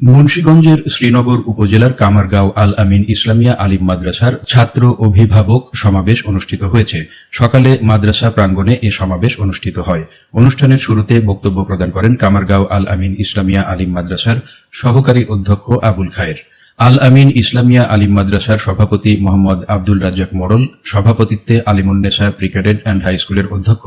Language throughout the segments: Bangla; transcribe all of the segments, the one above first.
মুন্সীগঞ্জের শ্রীনগর উপজেলার কামারগাঁও আল আমিন ইসলামিয়া আলিম মাদ্রাসার ছাত্র অভিভাবক সমাবেশ অনুষ্ঠিত হয়েছে। সকালে মাদ্রাসা প্রাঙ্গণে এ সমাবেশ অনুষ্ঠিত হয়। অনুষ্ঠানের শুরুতে বক্তব্য প্রদান করেন কামারগাঁও আল আমিন ইসলামিয়া আলিম মাদ্রাসার সহকারী অধ্যক্ষ আবুল খায়ের। আল আমিন ইসলামিয়া আলিম মাদ্রাসার সভাপতি মোহাম্মদ আব্দুল রাজ্জাক মোড়ল সভাপতিত্বে আলিমুন্নেসা প্রিক্যাডেট অ্যান্ড হাই স্কুলের অধ্যক্ষ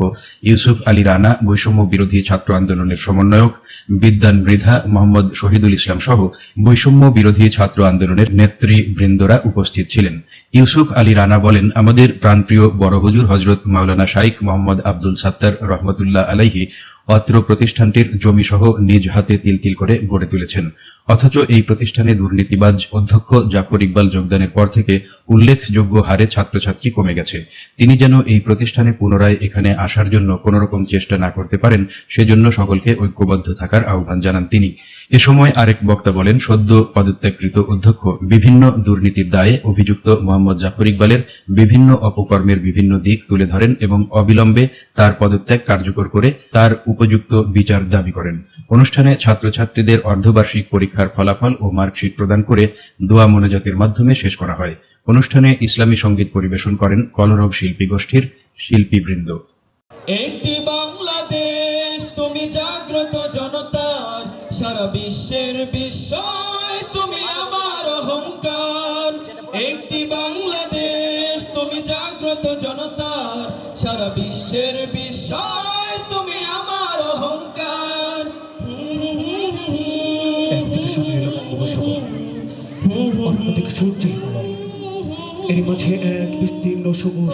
ইউসুফ আলী রানা, বৈষম্য বিরোধী ছাত্র আন্দোলনের সমন্বয়ক বিদ্যান মৃধা, মোহাম্মদ শহীদুল ইসলাম সহ বৈষম্য বিরোধী ছাত্র আন্দোলনের নেতৃবৃন্দরা উপস্থিত ছিলেন। ইউসুফ আলী রানা বলেন, আমাদের প্রাণপ্রিয় বড় হুজুর হজরত মাওলানা শাইখ মোহাম্মদ আব্দুল সাত্তার রহমতুল্লাহ আলাইহি অত্র প্রতিষ্ঠানটির জমিসহ নিজ হাতে তিল তিল করে গড়ে তুলেছেন। অথচ এই প্রতিষ্ঠানে দুর্নীতিবাজ অধ্যক্ষ জাফর ইকবাল যোগদানের পর থেকে উল্লেখযোগ্য হারে ছাত্রছাত্রী কমে গেছে। তিনি যেন এই প্রতিষ্ঠানে পুনরায় এখানে আসার জন্য কোন রকম চেষ্টা না করতে পারেন, সেজন্য সকলকে ঐক্যবদ্ধ থাকার আহ্বান জানান তিনি। এ সময় আরেক বক্তা বলেন, সদ্য পদত্যাগকৃত অধ্যক্ষ বিভিন্ন দুর্নীতির দায়ে অভিযুক্ত মোহাম্মদ জাফর ইকবালের বিভিন্ন অপকর্মের বিভিন্ন দিক তুলে ধরেন এবং অবিলম্বে তার পদত্যাগ কার্যকর করে তার উপযুক্ত বিচার দাবি করেন। অনুষ্ঠানে ছাত্রছাত্রীদের অর্ধবার্ষিক পরীক্ষার ফলাফল ও মার্কশিট প্রদান করে দোয়া মোনাজাতের মাধ্যমে শেষ করা হয়। অনুষ্ঠানে ইসলামী সংগীত পরিবেশন করেন কলরব শিল্পী গোষ্ঠীর শিল্পীবৃন্দ একটি বাংলাদেশ তুমি জাগ্রত জনতার সারা বিশ্বের বিস্ময় তুমি আমার অহংকার একটি বাংলাদেশ তুমি জাগ্রত জনতার সারা বিশ্বের বিস্ময় তুমি আমার অহংকার একদিকে অন্যদিকে সূর্যের এর মাঝে এক বিস্তীর্ণ সবুজ